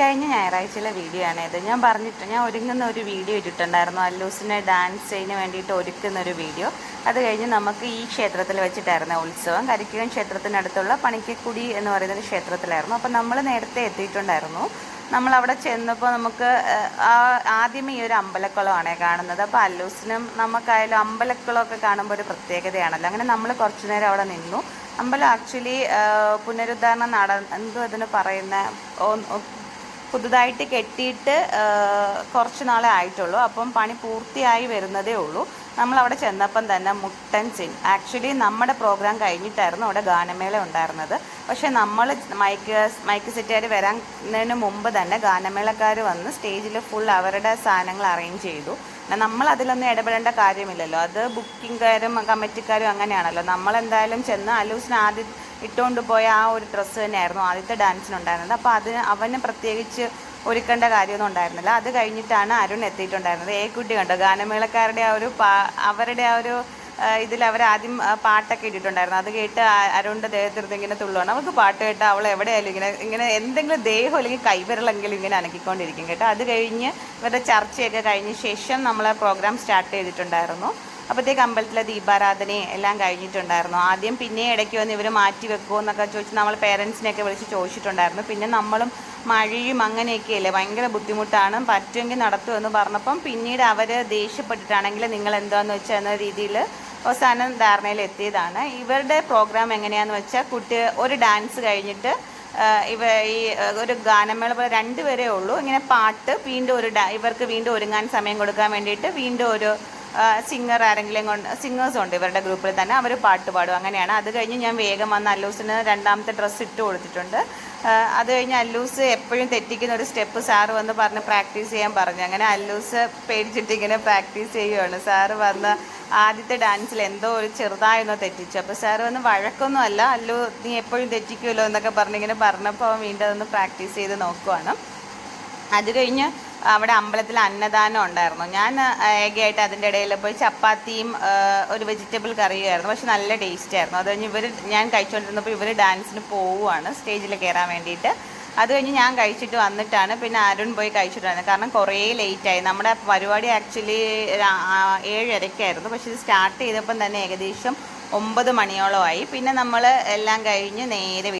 കഴിഞ്ഞ ഞായറാഴ്ചയിലെ വീഡിയോ ആണ് ഇത്. ഞാൻ പറഞ്ഞിട്ട് ഞാൻ ഒരുങ്ങുന്ന ഒരു വീഡിയോ ഇട്ടിട്ടുണ്ടായിരുന്നു. അല്ലൂസിനെ ഡാൻസിന് വേണ്ടിയിട്ട് ഒരുക്കുന്ന ഒരു വീഡിയോ അത് കഴിഞ്ഞ് നമുക്ക് ഈ ക്ഷേത്രത്തിൽ വെച്ചിട്ടായിരുന്നു ഉത്സവം. കരിക്കുകം ക്ഷേത്രത്തിനടുത്തുള്ള പണിക്കക്കുടി എന്ന് പറയുന്ന ഒരു ക്ഷേത്രത്തിലായിരുന്നു. അപ്പോൾ നമ്മൾ നേരത്തെ എത്തിയിട്ടുണ്ടായിരുന്നു. നമ്മൾ അവിടെ ചെന്നപ്പോൾ നമുക്ക് ആദ്യമേ ഈ ഒരു അമ്പലക്കുളമാണ് കാണുന്നത്. അപ്പോൾ അല്ലൂസിനും നമുക്കായാലും അമ്പലക്കുളമൊക്കെ കാണുമ്പോൾ ഒരു പ്രത്യേകതയാണല്ലോ. അങ്ങനെ നമ്മൾ കുറച്ചു നേരം അവിടെ നിന്നു. അമ്പലം ആക്ച്വലി പുനരുദ്ധാരണം നട എന്തോ അതിന് പറയുന്ന പുതുതായിട്ട് കെട്ടിയിട്ട് കുറച്ച് നാളെ ആയിട്ടുള്ളൂ. അപ്പം പണി പൂർത്തിയായി വരുന്നതേ ഉള്ളൂ. നമ്മൾ അവിടെ ചെന്നപ്പം തന്നെ മുട്ടൻ സിൻ ആക്ച്വലി നമ്മുടെ പ്രോഗ്രാം കഴിഞ്ഞിട്ടായിരുന്നു അവിടെ ഗാനമേള ഉണ്ടായിരുന്നത്. പക്ഷേ നമ്മൾ മൈക്ക് മൈക്ക് സെറ്റുകാർ വരാനതിന് മുമ്പ് തന്നെ ഗാനമേളക്കാർ വന്ന് സ്റ്റേജിൽ ഫുൾ അവരുടെ സാധനങ്ങൾ അറേഞ്ച് ചെയ്തു. നമ്മൾ അതിലൊന്നും ഇടപെടേണ്ട കാര്യമില്ലല്ലോ. അത് ബുക്കിംഗുകാരും കമ്മിറ്റിക്കാരും അങ്ങനെയാണല്ലോ. നമ്മളെന്തായാലും ചെന്ന് അലൂസിന് ആദ്യം ഇട്ടുകൊണ്ട് പോയ ആ ഒരു ഡ്രസ്സ് തന്നെയായിരുന്നു ആദ്യത്തെ ഡാൻസിനുണ്ടായിരുന്നത് അപ്പോൾ അതിന് അവന് പ്രത്യേകിച്ച് ഒരുക്കേണ്ട കാര്യമൊന്നും ഉണ്ടായിരുന്നില്ല. അത് കഴിഞ്ഞിട്ടാണ് അരുൺ എത്തിയിട്ടുണ്ടായിരുന്നത്. ഏ കുട്ടി കണ്ടോ? ഗാനമേളക്കാരുടെ ആ ഒരു അവരുടെ ആ ഒരു ഇതിൽ ആദ്യം പാട്ടൊക്കെ ഇട്ടിട്ടുണ്ടായിരുന്നു. അത് കേട്ട് അരുണിന്റെ ദേഹത്തിരുന്ന് ഇങ്ങനെ തുള്ളുവാണ്. അവൾക്ക് പാട്ട് കേട്ട് അവൾ എവിടെയായാലും ഇങ്ങനെ ഇങ്ങനെ എന്തെങ്കിലും ദേഹം അല്ലെങ്കിൽ കൈവിരലെങ്കിലും ഇങ്ങനെ അനക്കിക്കൊണ്ടിരിക്കും കേട്ടോ. അത് കഴിഞ്ഞ് ഇവരുടെ ചർച്ചയൊക്കെ കഴിഞ്ഞ ശേഷം നമ്മൾ പ്രോഗ്രാം സ്റ്റാർട്ട് ചെയ്തിട്ടുണ്ടായിരുന്നു. അപ്പോഴത്തേക്ക് അമ്പലത്തിലെ ദീപാരാധനയും എല്ലാം കഴിഞ്ഞിട്ടുണ്ടായിരുന്നു. ആദ്യം പിന്നെ ഇടയ്ക്ക് വന്ന് ഇവർ മാറ്റി വെക്കുമോ എന്നൊക്കെ ചോദിച്ച് നമ്മൾ പേരൻസിനെയൊക്കെ വിളിച്ച് ചോദിച്ചിട്ടുണ്ടായിരുന്നു. പിന്നെ നമ്മളും മഴയും അങ്ങനെയൊക്കെയല്ലേ ഭയങ്കര ബുദ്ധിമുട്ടാണ് പറ്റുമെങ്കിൽ നടത്തുമെന്ന് പറഞ്ഞപ്പം പിന്നീട് അവർ ദേഷ്യപ്പെട്ടിട്ടാണെങ്കിൽ നിങ്ങൾ എന്താണെന്ന് വെച്ചാൽ എന്ന രീതിയിൽ അവസാനം ധാരണയിൽ എത്തിയതാണ്. ഇവരുടെ പ്രോഗ്രാം എങ്ങനെയാന്ന് വെച്ചാൽ കുട്ടി ഒരു ഡാൻസ് കഴിഞ്ഞിട്ട് ഇവ ഈ ഒരു ഗാനമേള പോലെ രണ്ടുപേരേ ഉള്ളൂ. ഇങ്ങനെ പാട്ട് വീണ്ടും ഒരു ഇവർക്ക് വീണ്ടും ഒരുങ്ങാൻ സമയം കൊടുക്കാൻ വേണ്ടിയിട്ട് വീണ്ടും ഒരു സിംഗർ ആരെങ്കിലും കൊണ്ട് സിംഗേഴ്സ് ഉണ്ട് ഇവരുടെ ഗ്രൂപ്പിൽ തന്നെ. അവർ പാട്ട് പാടും. അങ്ങനെയാണ്. അത് കഴിഞ്ഞ് ഞാൻ വേഗം വന്ന് അല്ലൂസിന് രണ്ടാമത്തെ ഡ്രസ്സ് ഇട്ട് കൊടുത്തിട്ടുണ്ട്. അത് കഴിഞ്ഞ് അല്ലൂസ് എപ്പോഴും തെറ്റിക്കുന്ന ഒരു സ്റ്റെപ്പ് സാറ് വന്ന് പറഞ്ഞ് പ്രാക്ടീസ് ചെയ്യാൻ പറഞ്ഞു. അങ്ങനെ അല്ലൂസ് പേടിച്ചിട്ട് ഇങ്ങനെ പ്രാക്ടീസ് ചെയ്യുകയാണ് സാറ് വന്ന് ആദ്യത്തെ ഡാൻസിൽ എന്തോ ഒരു ചെറുതായൊന്ന് തെറ്റിച്ചു. അപ്പോൾ സാർ വന്ന് വഴക്കൊന്നും അല്ല അല്ലു നീ എപ്പോഴും തെറ്റിക്കുമല്ലോ എന്നൊക്കെ പറഞ്ഞിങ്ങനെ പറഞ്ഞപ്പോൾ അവൻ വീണ്ടും അതൊന്ന് പ്രാക്ടീസ് ചെയ്ത് നോക്കുവാണ്. അത് കഴിഞ്ഞ് അവിടെ അമ്പലത്തിൽ അന്നദാനം ഉണ്ടായിരുന്നു. ഞാൻ ഏകയായിട്ട് അതിന്റെ ഇടയിൽ പോയി ചപ്പാത്തിയും ഒരു വെജിറ്റബിൾ കറിയുമായിരുന്നു. പക്ഷെ നല്ല ടേസ്റ്റ് ആയിരുന്നു. അത് കഴിഞ്ഞ് ഇവർ ഞാൻ കഴിച്ചുകൊണ്ടിരുന്നപ്പോൾ ഇവർ ഡാൻസിന് പോവുകയാണ് സ്റ്റേജിൽ കയറാൻ വേണ്ടിയിട്ട്. അത് കഴിഞ്ഞ് ഞാൻ കഴിച്ചിട്ട് വന്നിട്ടാണ്. പിന്നെ അരുൺ പോയി കഴിച്ചിട്ടാണ്. കാരണം കുറേ ലേറ്റായി നമ്മുടെ പരിപാടി ആക്ച്വലി ഏഴരയ്ക്കായിരുന്നു പക്ഷെ ഇത് സ്റ്റാർട്ട് ചെയ്തപ്പം തന്നെ ഏകദേശം ഒമ്പത് മണിയോളമായി പിന്നെ നമ്മൾ എല്ലാം കഴിഞ്ഞ് നേരെ